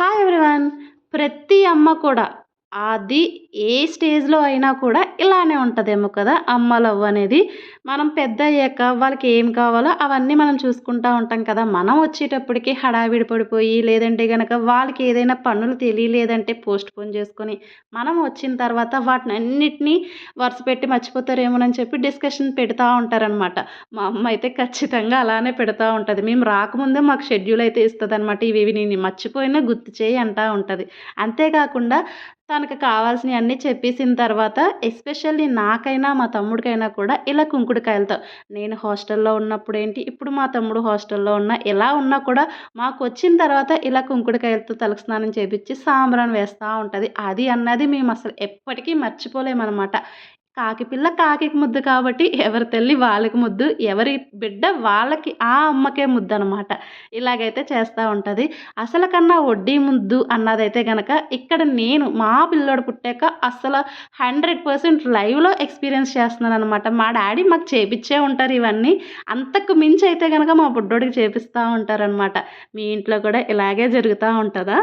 Hi everyone ప్రతి అమ్మ కూడా అది ఏ స్టేజ్లో అయినా కూడా ఇలానే ఉంటుందేమో కదా అమ్మ లవ్ అనేది. మనం పెద్ద అయ్యాక వాళ్ళకి ఏం కావాలో అవన్నీ మనం చూసుకుంటూ ఉంటాం కదా. మనం వచ్చేటప్పటికి హడావిడి పడిపోయి లేదంటే కనుక వాళ్ళకి ఏదైనా పనులు తెలియలేదంటే పోస్ట్ పోన్ చేసుకొని మనం వచ్చిన తర్వాత వాటిని అన్నిటినీ వరుస పెట్టి మర్చిపోతారేమోనని చెప్పి డిస్కషన్ పెడతా ఉంటారనమాట మా అమ్మ అయితే ఖచ్చితంగా అలానే పెడతా ఉంటుంది. మేము రాకముందే మాకు షెడ్యూల్ అయితే ఇస్తుంది అనమాట ఇవి ఇవి నేను మర్చిపోయినా గుర్తు చేయి అంటూ ఉంటుంది. అంతేకాకుండా తనకు కావాల్సినవి అన్నీ చెప్పేసిన తర్వాత ఎస్పెషల్లీ నాకైనా మా తమ్ముడికైనా కూడా ఇలా కుంకుడుకాయలతో నేను హాస్టల్లో ఉన్నప్పుడు ఏంటి? ఇప్పుడు మా తమ్ముడు హాస్టల్లో ఉన్న ఎలా ఉన్నా కూడా మాకు వచ్చిన తర్వాత ఇలా కుంకుడుకాయలతో తలకు స్నానం చేపించి సాంబ్రాన్ వేస్తూ ఉంటుంది. అది అన్నది మేము అసలు ఎప్పటికీ మర్చిపోలేమన్నమాట. కాకి పిల్ల కాకికి ముద్దు కాబట్టి ఎవరి తల్లి వాళ్ళకి ముద్దు ఎవరి బిడ్డ వాళ్ళకి ఆ అమ్మకే ముద్దు అనమాట ఇలాగైతే చేస్తూ ఉంటుంది. అసలు కన్నా వడ్డీ ముద్దు అన్నదైతే కనుక ఇక్కడ నేను మా పిల్లోడు పుట్టాక అసలు హండ్రెడ్ పర్సెంట్ లైవ్లో ఎక్స్పీరియన్స్ చేస్తున్నాను అనమాట మా డాడీ మాకు చేపించే ఉంటారు ఇవన్నీ. అంతకు మించి అయితే గనక మా బుడ్డోడికి చేపిస్తూ ఉంటారనమాట మీ ఇంట్లో కూడా ఇలాగే జరుగుతూ ఉంటుందా?